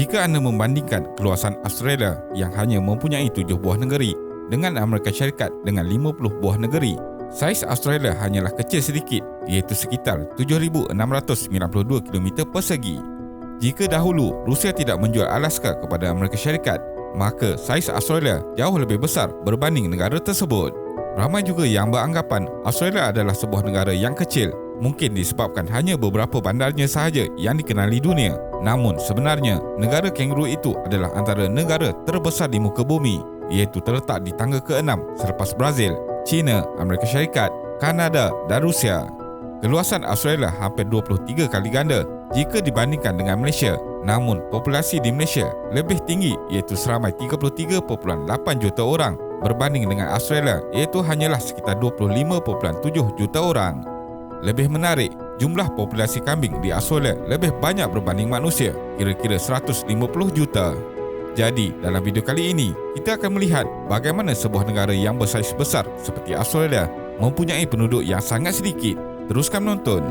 Jika anda membandingkan keluasan Australia yang hanya mempunyai 7 buah negeri dengan Amerika Syarikat dengan 50 buah negeri, saiz Australia hanyalah kecil sedikit iaitu sekitar 7,692 km persegi. Jika dahulu Rusia tidak menjual Alaska kepada Amerika Syarikat, maka saiz Australia jauh lebih besar berbanding negara tersebut. Ramai juga yang beranggapan Australia adalah sebuah negara yang kecil mungkin disebabkan hanya beberapa bandarnya sahaja yang dikenali dunia. Namun sebenarnya, negara kanguru itu adalah antara negara terbesar di muka bumi iaitu terletak di tangga ke-6 selepas Brazil, China, Amerika Syarikat, Kanada dan Rusia. Keluasan Australia hampir 23 kali ganda jika dibandingkan dengan Malaysia. Namun, populasi di Malaysia lebih tinggi iaitu seramai 33.8 juta orang berbanding dengan Australia iaitu hanyalah sekitar 25.7 juta orang. Lebih menarik, jumlah populasi kambing di Australia lebih banyak berbanding manusia, kira-kira 150 juta. Jadi, dalam video kali ini, kita akan melihat bagaimana sebuah negara yang bersaiz besar seperti Australia mempunyai penduduk yang sangat sedikit. Teruskan menonton.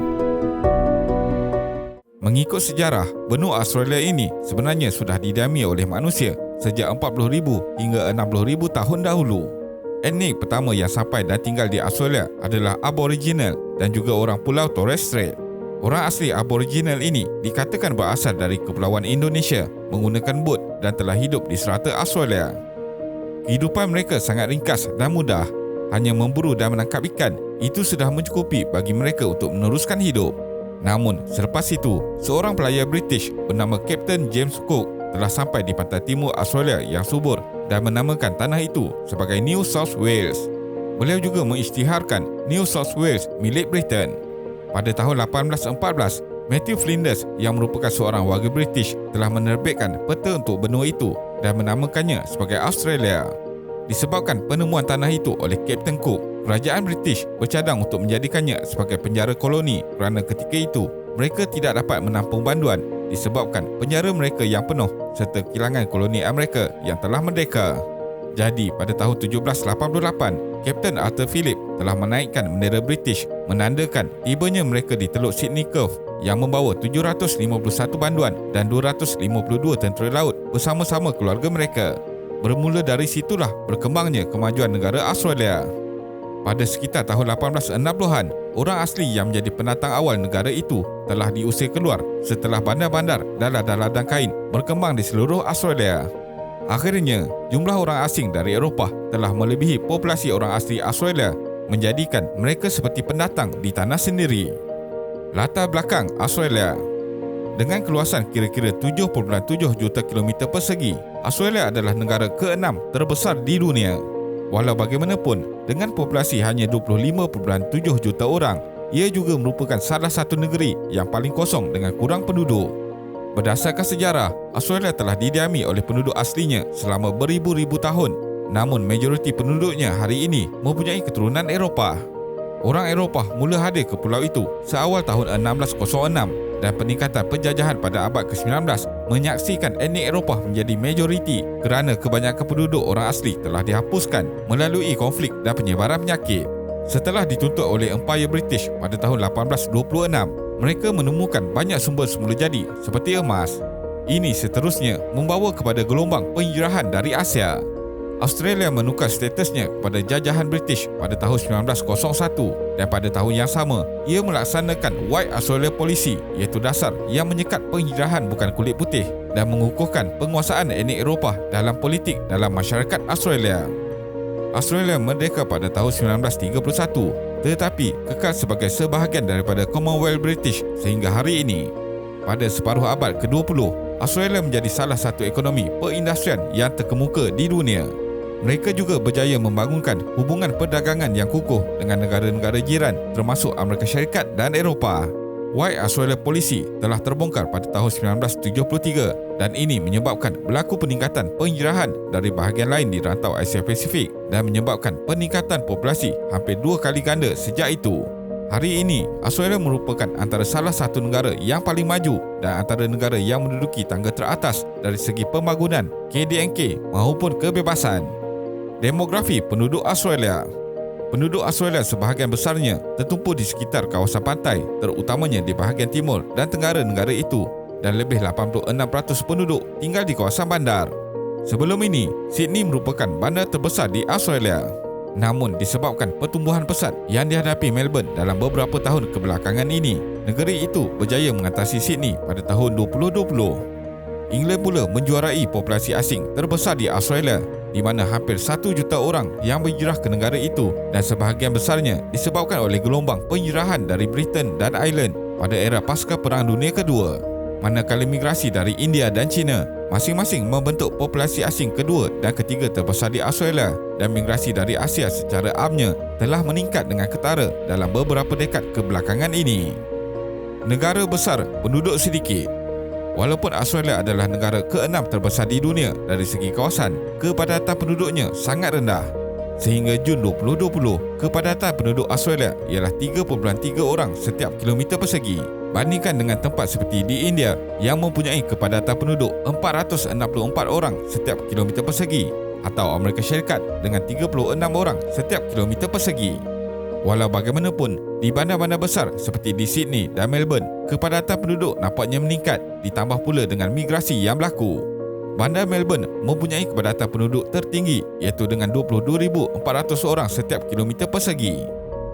Mengikut sejarah, benua Australia ini sebenarnya sudah didiami oleh manusia sejak 40,000 hingga 60,000 tahun dahulu. Etnik pertama yang sampai dan tinggal di Australia adalah Aboriginal dan juga orang Pulau Torres Strait. Orang asli Aboriginal ini dikatakan berasal dari Kepulauan Indonesia menggunakan bot dan telah hidup di serata Australia. Kehidupan mereka sangat ringkas dan mudah. Hanya memburu dan menangkap ikan, itu sudah mencukupi bagi mereka untuk meneruskan hidup. Namun, selepas itu, seorang pelayar British bernama Captain James Cook telah sampai di pantai timur Australia yang subur dan menamakan tanah itu sebagai New South Wales. Beliau juga mengisytiharkan New South Wales milik Britain. Pada tahun 1814, Matthew Flinders yang merupakan seorang warga British telah menerbitkan peta untuk benua itu dan menamakannya sebagai Australia. Disebabkan penemuan tanah itu oleh Captain Cook, kerajaan British bercadang untuk menjadikannya sebagai penjara koloni kerana ketika itu mereka tidak dapat menampung banduan disebabkan penjara mereka yang penuh serta kehilangan koloni Amerika yang telah merdeka. Jadi, pada tahun 1788, Kapten Arthur Phillip telah menaikkan bendera British menandakan tibanya mereka di Teluk Sydney Cove yang membawa 751 banduan dan 252 tentera laut bersama-sama keluarga mereka. Bermula dari situlah berkembangnya kemajuan negara Australia. Pada sekitar tahun 1860-an, orang asli yang menjadi penatang awal negara itu telah diusir keluar setelah bandar-bandar dan ladang-ladang kain berkembang di seluruh Australia. Akhirnya, jumlah orang asing dari Eropah telah melebihi populasi orang asli Australia menjadikan mereka seperti pendatang di tanah sendiri. Latar belakang Australia dengan keluasan kira-kira 7.7 juta kilometer persegi, Australia adalah negara ke-6 terbesar di dunia. Walau bagaimanapun, dengan populasi hanya 25.7 juta orang, ia juga merupakan salah satu negeri yang paling kosong dengan kurang penduduk. Berdasarkan sejarah, Australia telah didiami oleh penduduk aslinya selama beribu-ribu tahun. Namun majoriti penduduknya hari ini mempunyai keturunan Eropah. Orang Eropah mula hadir ke pulau itu seawal tahun 1606 dan peningkatan penjajahan pada abad ke-19 menyaksikan etnik Eropah menjadi majoriti kerana kebanyakan penduduk orang asli telah dihapuskan melalui konflik dan penyebaran penyakit. Setelah dituntut oleh Empire British pada tahun 1826, mereka menemukan banyak sumber semula jadi seperti emas. Ini seterusnya membawa kepada gelombang penjirahan dari Asia. Australia menukar statusnya kepada jajahan British pada tahun 1901 dan pada tahun yang sama ia melaksanakan White Australia Policy iaitu dasar yang menyekat penghijrahan bukan kulit putih dan mengukuhkan penguasaan etnik Eropah dalam politik dalam masyarakat Australia. Australia merdeka pada tahun 1931 tetapi kekal sebagai sebahagian daripada Commonwealth British sehingga hari ini. Pada separuh abad ke-20, Australia menjadi salah satu ekonomi perindustrian yang terkemuka di dunia. Mereka juga berjaya membangunkan hubungan perdagangan yang kukuh dengan negara-negara jiran termasuk Amerika Syarikat dan Eropah. White Australia Policy telah terbongkar pada tahun 1973 dan ini menyebabkan berlaku peningkatan penghijrahan dari bahagian lain di rantau Asia Pasifik dan menyebabkan peningkatan populasi hampir dua kali ganda sejak itu. Hari ini, Australia merupakan antara salah satu negara yang paling maju dan antara negara yang menduduki tangga teratas dari segi pembangunan, KDNK maupun kebebasan. Demografi penduduk Australia Penduduk Australia sebahagian besarnya tertumpu di sekitar kawasan pantai, terutamanya di bahagian timur dan tenggara negara itu. dan lebih 86% penduduk tinggal di kawasan bandar. Sebelum ini, Sydney merupakan bandar terbesar di Australia. Namun disebabkan pertumbuhan pesat yang dihadapi Melbourne dalam beberapa tahun kebelakangan ini, negeri itu berjaya mengatasi Sydney pada tahun 2020. England pula menjuarai populasi asing terbesar di Australia di mana hampir 1 juta orang yang berhijrah ke negara itu dan sebahagian besarnya disebabkan oleh gelombang penghijrahan dari Britain dan Ireland pada era pasca Perang Dunia Kedua. Manakala migrasi dari India dan China masing-masing membentuk populasi asing kedua dan ketiga terbesar di Australia dan migrasi dari Asia secara amnya telah meningkat dengan ketara dalam beberapa dekad kebelakangan ini. Negara besar, penduduk sedikit Walaupun Australia adalah negara keenam terbesar di dunia dari segi kawasan, kepadatan penduduknya sangat rendah. Sehingga Jun 2020, kepadatan penduduk Australia ialah 3.3 orang setiap kilometer persegi. Bandingkan dengan tempat seperti di India yang mempunyai kepadatan penduduk 464 orang setiap kilometer persegi atau Amerika Syarikat dengan 36 orang setiap kilometer persegi. Walau bagaimanapun, di bandar-bandar besar seperti di Sydney dan Melbourne, kepadatan penduduk nampaknya meningkat ditambah pula dengan migrasi yang berlaku. Bandar Melbourne mempunyai kepadatan penduduk tertinggi iaitu dengan 22,400 orang setiap kilometer persegi.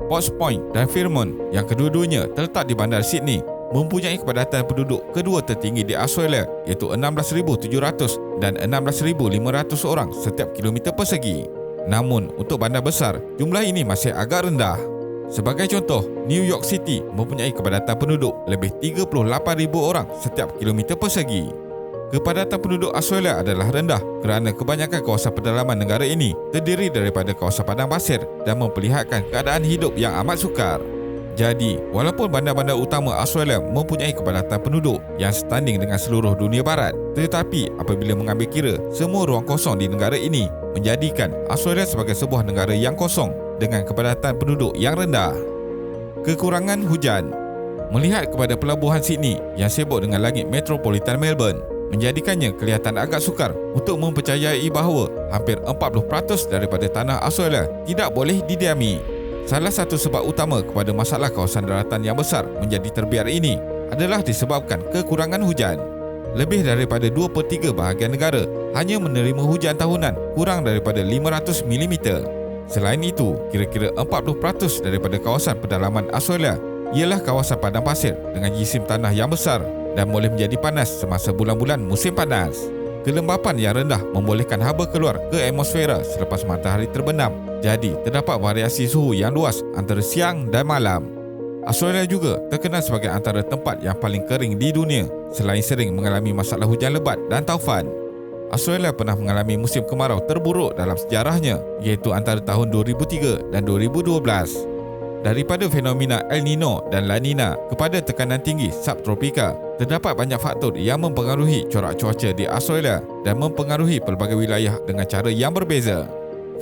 Potts Point dan Fairmont yang kedua-duanya terletak di bandar Sydney mempunyai kepadatan penduduk kedua tertinggi di Australia iaitu 16,700 dan 16,500 orang setiap kilometer persegi. Namun, untuk bandar besar, jumlah ini masih agak rendah. Sebagai contoh, New York City mempunyai kepadatan penduduk lebih 38,000 orang setiap kilometer persegi. Kepadatan penduduk Australia adalah rendah kerana kebanyakan kawasan pedalaman negara ini terdiri daripada kawasan padang pasir dan memperlihatkan keadaan hidup yang amat sukar. Jadi, walaupun bandar-bandar utama Australia mempunyai kepadatan penduduk yang setanding dengan seluruh dunia barat, tetapi apabila mengambil kira semua ruang kosong di negara ini menjadikan Australia sebagai sebuah negara yang kosong dengan kepadatan penduduk yang rendah. Kekurangan hujan Melihat kepada pelabuhan Sydney yang sibuk dengan langit metropolitan Melbourne, menjadikannya kelihatan agak sukar untuk mempercayai bahawa hampir 40% daripada tanah Australia tidak boleh didiami. Salah satu sebab utama kepada masalah kawasan daratan yang besar menjadi terbiar ini adalah disebabkan kekurangan hujan. Lebih daripada 2 per 3 bahagian negara hanya menerima hujan tahunan kurang daripada 500 mm. Selain itu, kira-kira 40% daripada kawasan pedalaman Australia ialah kawasan padang pasir dengan jisim tanah yang besar dan boleh menjadi panas semasa bulan-bulan musim panas. Kelembapan yang rendah membolehkan haba keluar ke atmosfera selepas matahari terbenam. Jadi, terdapat variasi suhu yang luas antara siang dan malam. Australia juga terkenal sebagai antara tempat yang paling kering di dunia selain sering mengalami masalah hujan lebat dan taufan. Australia pernah mengalami musim kemarau terburuk dalam sejarahnya iaitu antara tahun 2003 dan 2012 daripada fenomena El Nino dan La Nina kepada tekanan tinggi subtropika, terdapat banyak faktor yang mempengaruhi corak cuaca di Australia dan mempengaruhi pelbagai wilayah dengan cara yang berbeza.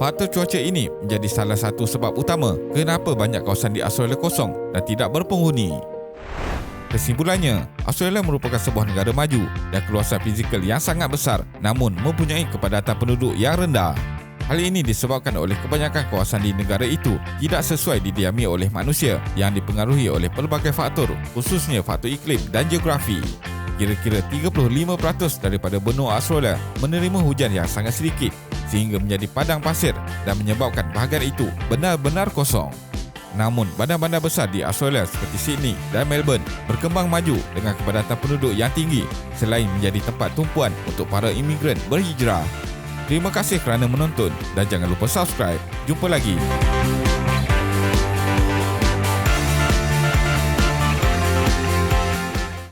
Faktor cuaca ini menjadi salah satu sebab utama kenapa banyak kawasan di Australia kosong dan tidak berpenghuni. Kesimpulannya, Australia merupakan sebuah negara maju dan keluasan fizikal yang sangat besar namun mempunyai kepadatan penduduk yang rendah. Hal ini disebabkan oleh kebanyakan kawasan di negara itu tidak sesuai didiami oleh manusia yang dipengaruhi oleh pelbagai faktor khususnya faktor iklim dan geografi. Kira-kira 35% daripada benua Australia menerima hujan yang sangat sedikit sehingga menjadi padang pasir dan menyebabkan bahagian itu benar-benar kosong. Namun, bandar-bandar besar di Australia seperti Sydney dan Melbourne berkembang maju dengan kepadatan penduduk yang tinggi selain menjadi tempat tumpuan untuk para imigran berhijrah Terima kasih kerana menonton dan jangan lupa subscribe. Jumpa lagi.